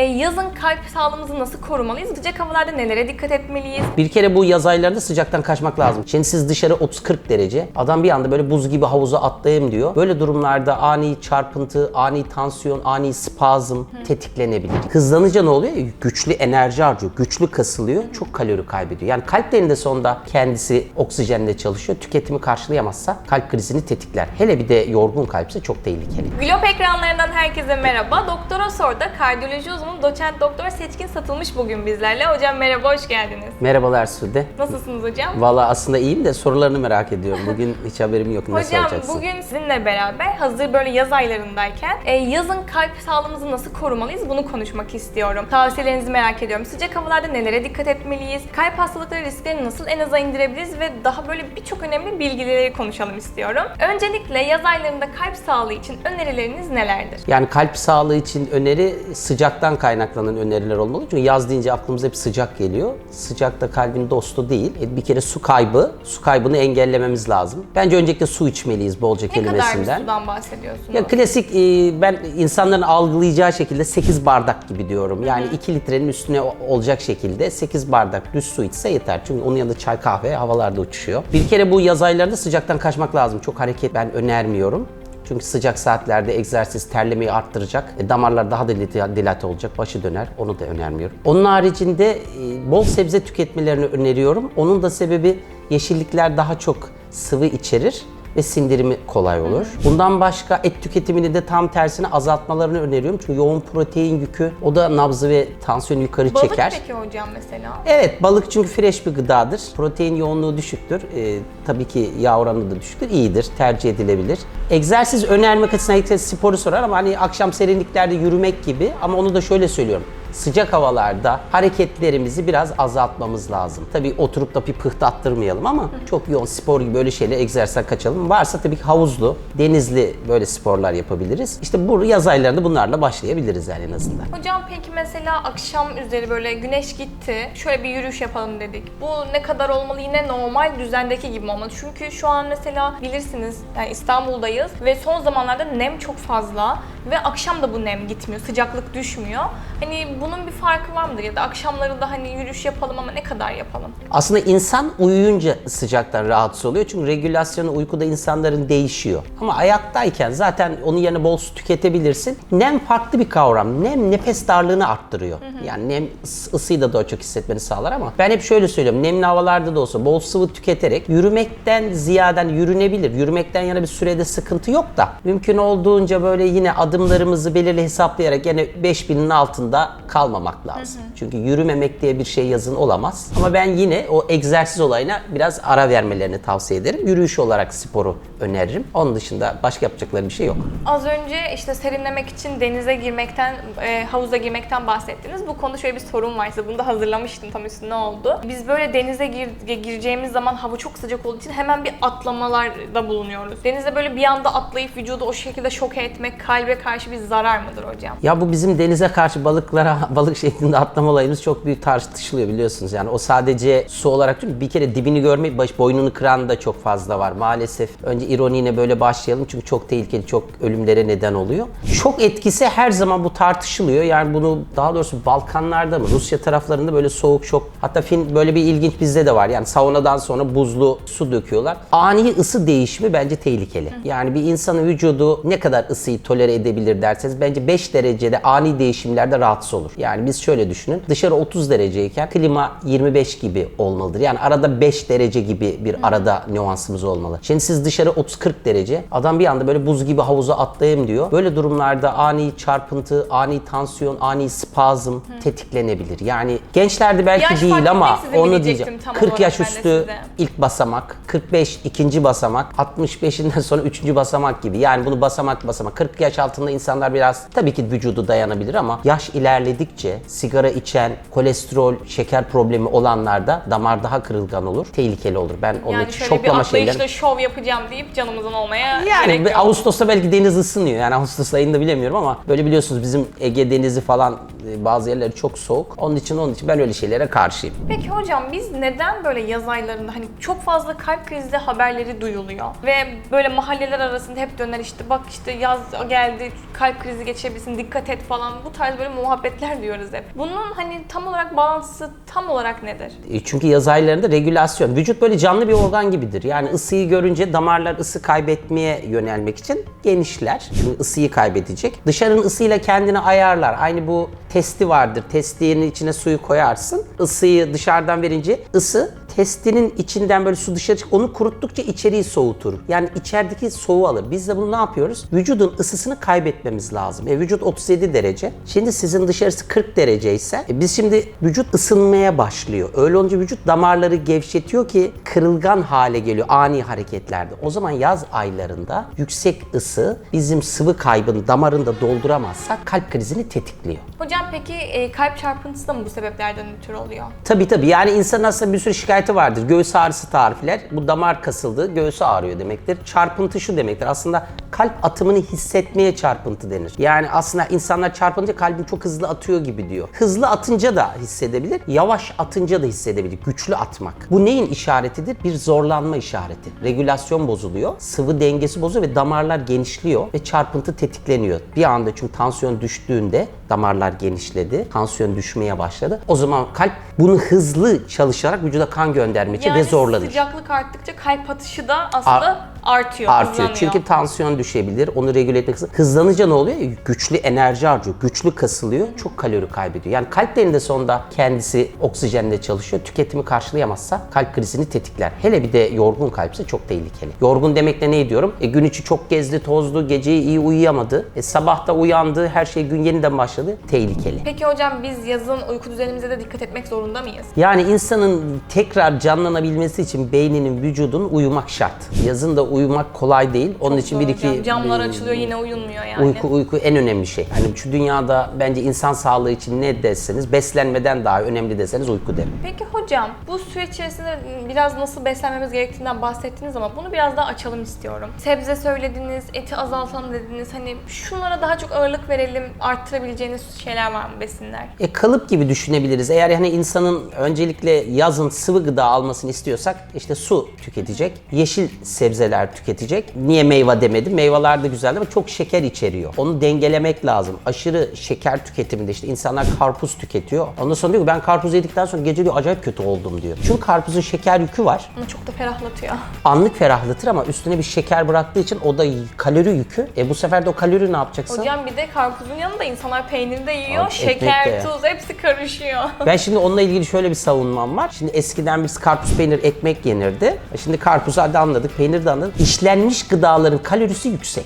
E, yazın kalp sağlığımızı nasıl korumalıyız? Sıcak havalarda nelere dikkat etmeliyiz? Bir kere bu yaz aylarında sıcaktan kaçmak lazım. Şimdi siz dışarı 30-40 derece, adam bir anda böyle buz gibi havuza atlayayım diyor. Böyle durumlarda ani çarpıntı, ani tansiyon, ani spazm tetiklenebilir. Hızlanınca ne oluyor? Güçlü enerji harcıyor, güçlü kasılıyor, çok kalori kaybediyor. Yani kalplerinde sonunda kendisi oksijenle çalışıyor. Tüketimi karşılayamazsa kalp krizini tetikler. Hele bir de yorgun kalpse çok tehlikeli. Glop ekranlarından herkese merhaba. Doktora Sor'da kardiyoloji uzmanı doçent doktor Seçkin Satılmış bugün bizlerle. Hocam merhaba, hoş geldiniz. Merhabalar Sude. Nasılsınız hocam? Valla aslında iyiyim de sorularını merak ediyorum. Bugün hiç haberim yok. Ne Hocam soracaksın? bugün sizinle beraber hazır böyle yaz aylarındayken e, yazın kalp sağlığımızı nasıl korumalıyız bunu konuşmak istiyorum. Tavsiyelerinizi merak ediyorum. Sıcak havalarda nelere dikkat etmeliyiz? Kalp hastalıkları risklerini nasıl en aza indirebiliriz ve daha böyle birçok önemli bilgileri konuşalım istiyorum. Öncelikle yaz aylarında kalp sağlığı için önerileriniz nelerdir? Yani kalp sağlığı için öneri sıcaktan kaynaklanan öneriler olmalı. Çünkü yaz deyince aklımıza hep sıcak geliyor. Sıcak da kalbin dostu değil. E, Bir kere su kaybı, su kaybını engellememiz lazım. Bence öncelikle su içmeliyiz bolca Ne kadar bir kelimesinden. sudan bahsediyorsunuz? Ya klasik e, ben insanların algılayacağı şekilde 8 bardak gibi diyorum. Yani 2 litrenin üstüne olacak şekilde 8 bardak düz su içse yeter. Çünkü onun yanında çay kahve havalarda uçuşuyor. Bir kere bu yaz aylarında sıcaktan kaçmak lazım. Çok hareket ben önermiyorum. Çünkü sıcak saatlerde egzersiz terlemeyi arttıracak. E, damarlar daha da dilate- olacak. Başı döner. Onu da önermiyorum. Onun haricinde e, bol sebze tüketmelerini öneriyorum. Onun da sebebi yeşillikler daha çok sıvı içerir ve sindirimi kolay olur. Bundan başka et tüketimini de tam tersine azaltmalarını öneriyorum. Çünkü yoğun protein yükü o da nabzı ve tansiyonu yukarı Balık çeker. peki hocam mesela? Evet balık çünkü fresh bir gıdadır. Protein yoğunluğu düşüktür. Ee, tabii ki yağ oranı da düşüktür. İyidir. Tercih edilebilir. Egzersiz önermek açısından sporu sorar ama hani akşam serinliklerde yürümek gibi ama onu da şöyle söylüyorum. Sıcak havalarda hareketlerimizi biraz azaltmamız lazım. Tabii oturup da bir pıhtı attırmayalım ama çok yoğun spor gibi böyle şeyler egzersizden kaçalım. Varsa tabii ki havuzlu, denizli böyle sporlar yapabiliriz. İşte bu yaz aylarında bunlarla başlayabiliriz yani en azından. Hocam peki mesela akşam üzeri böyle güneş gitti, şöyle bir yürüyüş yapalım dedik. Bu ne kadar olmalı yine normal düzendeki gibi mi olmalı? Çünkü şu an mesela bilirsiniz yani İstanbul'dayız ve son zamanlarda nem çok fazla ve akşam da bu nem gitmiyor, sıcaklık düşmüyor. Hani bunun bir farkı var mıdır ya da akşamları da hani yürüyüş yapalım ama ne kadar yapalım? Aslında insan uyuyunca sıcaktan rahatsız oluyor. Çünkü regülasyonu uykuda insanların değişiyor. Ama ayaktayken zaten onun yerine bol su tüketebilirsin. Nem farklı bir kavram. Nem nefes darlığını arttırıyor. Yani nem ıs- ısıyı da daha çok hissetmeni sağlar ama ben hep şöyle söylüyorum. Nemli havalarda da olsa bol sıvı tüketerek yürümekten ziyaden yürünebilir. Yürümekten yana bir sürede sıkıntı yok da mümkün olduğunca böyle yine adımlarımızı belirli hesaplayarak gene 5000'in altında kalmamak lazım. Çünkü yürümemek diye bir şey yazın olamaz. Ama ben yine o egzersiz olayına biraz ara vermelerini tavsiye ederim. Yürüyüş olarak sporu öneririm. Onun dışında başka yapacakları bir şey yok. Az önce işte serinlemek için denize girmekten, e, havuza girmekten bahsettiniz. Bu konuda şöyle bir sorun var size. Bunu da hazırlamıştım tam üstüne oldu. Biz böyle denize gir- gireceğimiz zaman hava çok sıcak olduğu için hemen bir atlamalarda bulunuyoruz. Denize böyle bir anda atlayıp vücudu o şekilde şoke etmek kalbe karşı bir zarar mıdır hocam? Ya bu bizim denize karşı balıklara balık şeklinde atlama olayımız çok büyük tartışılıyor biliyorsunuz. Yani o sadece su olarak değil? Bir kere dibini görmek, baş, boynunu kıran da çok fazla var maalesef. Önce ironiyle böyle başlayalım çünkü çok tehlikeli, çok ölümlere neden oluyor. Şok etkisi her zaman bu tartışılıyor. Yani bunu daha doğrusu Balkanlarda mı, Rusya taraflarında böyle soğuk şok. Hatta Fin böyle bir ilginç bizde de var. Yani saunadan sonra buzlu su döküyorlar. Ani ısı değişimi bence tehlikeli. Yani bir insanın vücudu ne kadar ısıyı tolere edebilir derseniz bence 5 derecede ani değişimlerde rahatsız olur. Yani biz şöyle düşünün. Dışarı 30 dereceyken klima 25 gibi olmalıdır. Yani arada 5 derece gibi bir arada nüansımız olmalı. Şimdi siz dışarı 30-40 derece adam bir anda böyle buz gibi havuza atlayayım diyor. Böyle durumlarda ani çarpıntı, ani tansiyon, ani spazm tetiklenebilir. Yani gençlerde belki Yaş değil ama onu diyeceğim. tam 40 olarak yaş üstü ilk basamak, 45 ikinci basamak, 65'inden sonra üçüncü basamak gibi. Yani bunu basamak basamak. 40 yaş altında insanlar biraz tabii ki vücudu dayanabilir ama yaş ilerledikçe sigara içen, kolesterol, şeker problemi olanlarda damar daha kırılgan olur. Tehlikeli olur. Ben onun Yani için şöyle bir şoklama atlayışla şeyleri... şov yapacağım deyip canımızın olmaya Yani gerek yok. Ağustos'ta belki deniz ısınıyor. Yani Ağustos ayında bilemiyorum ama böyle biliyorsunuz bizim Ege Denizi falan bazı yerleri çok soğuk. Onun için onun için ben öyle şeylere karşıyım. Peki hocam biz neden böyle yaz aylarında hani çok fazla kalp krizi haberleri duyuluyor ve böyle mahalleler arasında hep döner işte bak işte yaz geldi kalp krizi geçebilirsin dikkat et falan bu tarz böyle muhabbetler diyoruz hep. Bunun hani tam olarak bağlantısı tam olarak nedir? E, Çünkü yaz aylarında regülasyon. Vücut böyle canlı bir organ gibidir. Yani ısıyı görünce damarlar ısı kaybetmeye yönelmek için genişler. Çünkü ısıyı kaybedecek. Dışarının ısıyla kendini ayarlar. Aynı bu testi vardır. Testinin içine suyu koyarsın. Isıyı dışarıdan verince ısı testinin içinden böyle su dışarı çık. Onu kuruttukça içeriği soğutur. Yani içerideki soğuğu alır. Biz de bunu ne yapıyoruz? Vücudun ısısını kaybetmemiz lazım. E, vücut 37 derece. Şimdi sizin dışarısı 40 derece ise e, biz şimdi vücut ısınmaya başlıyor. Öyle olunca vücut damarları gevşetiyor ki kırılgan hale geliyor ani hareketlerde. O zaman yaz aylarında yüksek ısı bizim sıvı kaybını damarında dolduramazsak kalp krizini tetikliyor. Hocam peki e, kalp çarpıntısı da mı bu sebeplerden ötürü oluyor? Tabii tabii yani insanın aslında bir sürü şikayeti vardır. Göğüs ağrısı tarifler. Bu damar kasıldı, göğsü ağrıyor demektir. Çarpıntı şu demektir. Aslında kalp atımını hissetmeye çarpıntı denir. Yani aslında insanlar çarpınca kalbim çok hızlı atıyor gibi diyor. Hızlı atınca da hissedebilir, yavaş atınca da hissedebilir. Güçlü atmak. Bu neyin işaretidir? Bir zorlanma işareti. Regülasyon bozuluyor, sıvı dengesi bozuluyor ve damarlar genişliyor ve çarpıntı tetikleniyor. Bir anda çünkü tansiyon düştüğünde damarlar genişledi, tansiyon düşmeye başladı. O zaman kalp bunu hızlı çalışarak vücuda kan göndermek için ve Yani zorlanır. sıcaklık arttıkça kalp atışı da aslında artıyor, Artıyor. Çünkü tansiyon düşebilir. Onu regüle etmek için. Hızlanınca ne oluyor? Güçlü enerji harcıyor. Güçlü kasılıyor. Çok kalori kaybediyor. Yani kalplerin de sonunda kendisi oksijenle çalışıyor. Tüketimi karşılayamazsa kalp krizini tetikler. Hele bir de yorgun kalpse çok tehlikeli. Yorgun demekle ne diyorum? E, gün içi çok gezdi, tozdu, geceyi iyi uyuyamadı. E, sabahta uyandı, her şey gün yeniden başladı. Tehlikeli. Peki hocam biz yazın uyku düzenimize de dikkat etmek zorunda mıyız? Yani insanın tekrar canlanabilmesi için beyninin, vücudun uyumak şart. Yazın da uyumak kolay değil. Onun için bir iki. Camlar açılıyor yine uyunmuyor yani. Uyku uyku en önemli şey. Hani şu dünyada bence insan sağlığı için ne deseniz beslenmeden daha önemli deseniz uyku derim. Peki hocam bu süreç içerisinde biraz nasıl beslenmemiz gerektiğinden bahsettiniz ama bunu biraz daha açalım istiyorum. Sebze söylediniz, eti azaltalım dediniz. Hani şunlara daha çok ağırlık verelim, arttırabileceğiniz şeyler var mı besinler? E kalıp gibi düşünebiliriz. Eğer hani insanın öncelikle yazın sıvı gıda almasını istiyorsak işte su tüketecek, yeşil sebzeler tüketecek. Niye meyve demedim? Meyveler de güzel ama çok şeker içeriyor. Onu dengelemek lazım. Aşırı şeker tüketiminde işte insanlar karpuz tüketiyor. Ondan sonra diyor ki ben karpuz yedikten sonra gece diyor acayip kötü oldum diyor. Çünkü karpuzun şeker yükü var. Ama çok da ferahlatıyor. Anlık ferahlatır ama üstüne bir şeker bıraktığı için o da kalori yükü. E bu sefer de o kalori ne yapacaksın? Hocam bir de karpuzun yanında insanlar peynir de yiyor, Abi, şeker, de. tuz hepsi karışıyor. Ben şimdi onunla ilgili şöyle bir savunmam var. Şimdi eskiden biz karpuz peynir ekmek yenirdi. E Şimdi karpuzu hadi anladık, peynir de anladık. İşlenmiş gıdaların kalorisi yüksek.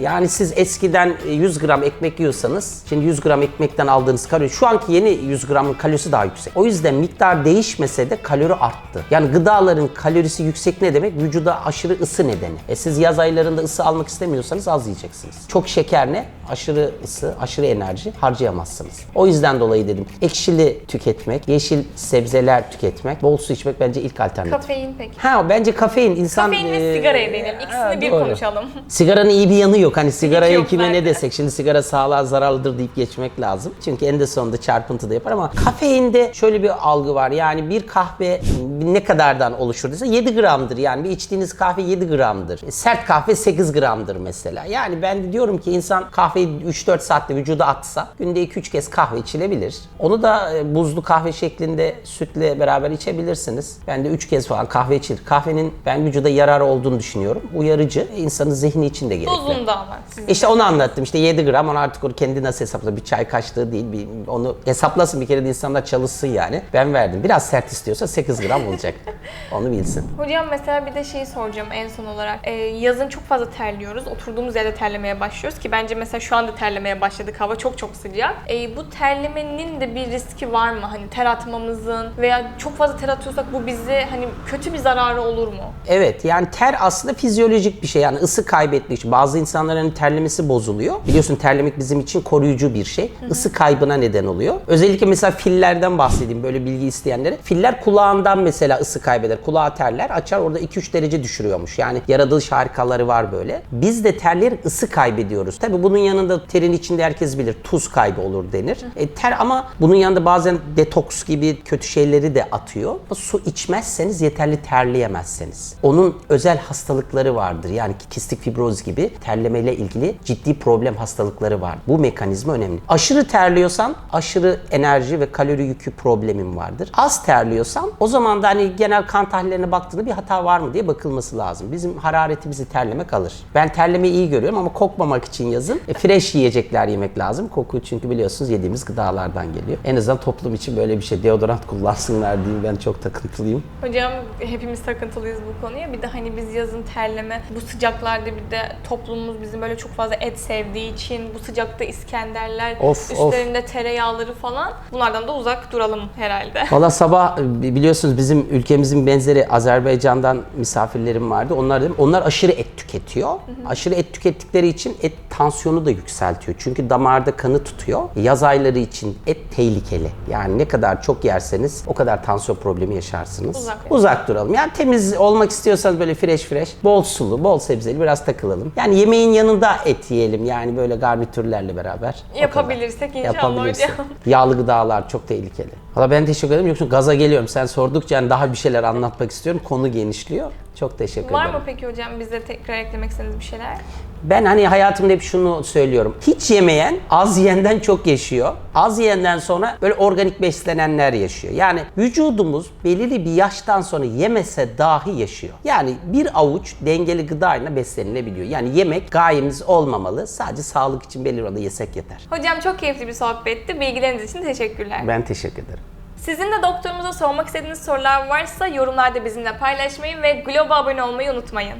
Yani siz eskiden e, 100 gram ekmek yiyorsanız, şimdi 100 gram ekmekten aldığınız kalori, şu anki yeni 100 gramın kalorisi daha yüksek. O yüzden miktar değişmese de kalori arttı. Yani gıdaların kalorisi yüksek ne demek? Vücuda aşırı ısı nedeni. E siz yaz aylarında ısı almak istemiyorsanız az yiyeceksiniz. Çok şeker ne? Aşırı ısı, aşırı enerji harcayamazsınız. O yüzden dolayı dedim. Ekşili tüketmek, yeşil sebzeler tüketmek, bol su içmek bence ilk alternatif. Kafein peki. Ha bence kafein insan... Kafein ve e, sigaraya değinelim. İkisini bir doğru. konuşalım. Sigaranın iyi bir yanı yok. Hani sigaraya yok kime ne desek şimdi sigara sağlığa zararlıdır deyip geçmek lazım. Çünkü en sonunda çarpıntı da yapar ama kafeinde şöyle bir algı var. Yani bir kahve ne kadardan oluşur dese 7 gramdır. Yani bir içtiğiniz kahve 7 gramdır. E, Sert kahve 8 gramdır mesela. Yani ben de diyorum ki insan kahveyi 3-4 saatte vücuda atsa günde 2-3 kez kahve içilebilir. Onu da e, buzlu kahve şeklinde sütle beraber içebilirsiniz. Ben de 3 kez falan kahve içilir. Kahvenin ben vücuda yararı olduğunu düşünüyorum. Uyarıcı, insanın zihni için de gerekli. Ama. Sizin İşte onu anlattım. İşte 7 gram onu artık kendi nasıl hesapla bir çay kaşığı değil. Bir, onu hesaplasın bir kere de insanlar çalışsın yani. Ben verdim. Biraz sert istiyorsa 8 gram olacak. onu bilsin. Hocam mesela bir de şeyi soracağım en son olarak. Ee, yazın çok fazla terliyoruz. Oturduğumuz yerde terlemeye başlıyoruz ki bence mesela şu anda terlemeye başladık. Hava çok çok sıcak. Ee, bu terlemenin de bir riski var mı? Hani ter atmamızın veya çok fazla ter atıyorsak bu bize hani kötü bir zararı olur mu? Evet yani ter aslında fizyolojik bir şey. Yani ısı kaybettiği için bazı insanların hani terlemesi bozuluyor. Biliyorsun terlemek bizim için koruyucu bir şey. Isı kaybına neden oluyor. Özellikle mesela fillerden bahsedeyim böyle bilgi isteyenlere. Filler kulağından mesela ısı kaybeder. Kulağı terler açar orada 2-3 derece düşürüyormuş. Yani yaratılış harikaları var böyle. Biz de terleyerek ısı kaybediyoruz. Tabii bunun yanında terin içinde herkes bilir tuz kaybı olur denir. E, ter ama bunun yanında bazen detoks gibi kötü şeyleri de atıyor. Su içmezseniz yeterli terleyemezseniz. Onun özel hastalıkları vardır. Yani kistik fibroz gibi terlemeyle ilgili ciddi problem hastalıkları var. Bu mekanizma önemli. Aşırı terliyorsan aşırı enerji ve kalori yükü problemin vardır. Az terliyorsan o zaman da hani genel kan tahlillerine baktığında bir hata var mı diye bakılması lazım. Bizim hararetimizi terlemek alır. Ben terlemeyi iyi görüyorum ama kokmamak için yazın e, fresh yiyecekler yemek lazım. Koku çünkü biliyorsunuz yediğimiz gıdalardan geliyor. En azından toplum için böyle bir şey deodorant kullansınlar diye ben çok takıntılıyım. Hocam hepimiz takıntılıyız bu konuya. Bir de hani biz yazın terleme, bu sıcaklarda bir de toplumumuz bizim böyle çok fazla et sevdiği için bu sıcakta İskenderler, Of, of. üstlerinde tereyağları falan bunlardan da uzak duralım herhalde. Valla sabah biliyorsunuz bizim ülkemizin benzeri Azerbaycan'dan misafirlerim vardı. Onlar dedim onlar aşırı et tüketiyor. Aşırı et tükettikleri için et tansiyonu da yükseltiyor. Çünkü damarda kanı tutuyor. Yaz ayları için et tehlikeli. Yani ne kadar çok yerseniz o kadar tansiyon problemi yaşarsınız. Uzak. Uzak duralım. Yani temiz olmak istiyorsanız böyle fresh fresh, bol sulu, bol sebzeli biraz takılalım. Yani yemeğin yanında et yiyelim. Yani böyle garnitürlerle beraber. O kadar. Yapabilirsek inşallah hocam. Yağlı gıdalar çok tehlikeli. Valla ben teşekkür ederim. Yoksa gaza geliyorum. Sen sordukça yani daha bir şeyler anlatmak istiyorum. Konu genişliyor. Çok teşekkür Var ederim. mı peki hocam bize tekrar eklemek istediğiniz bir şeyler? Ben hani hayatımda hep şunu söylüyorum. Hiç yemeyen az yiyenden çok yaşıyor. Az yiyenden sonra böyle organik beslenenler yaşıyor. Yani vücudumuz belirli bir yaştan sonra yemese dahi yaşıyor. Yani bir avuç dengeli gıdayla beslenilebiliyor. Yani yemek gayemiz olmamalı. Sadece sağlık için belirli oranda yesek yeter. Hocam çok keyifli bir sohbetti. Bilgileriniz için teşekkürler. Ben teşekkür ederim. Sizin de doktorumuza sormak istediğiniz sorular varsa yorumlarda bizimle paylaşmayı ve Globe abone olmayı unutmayın.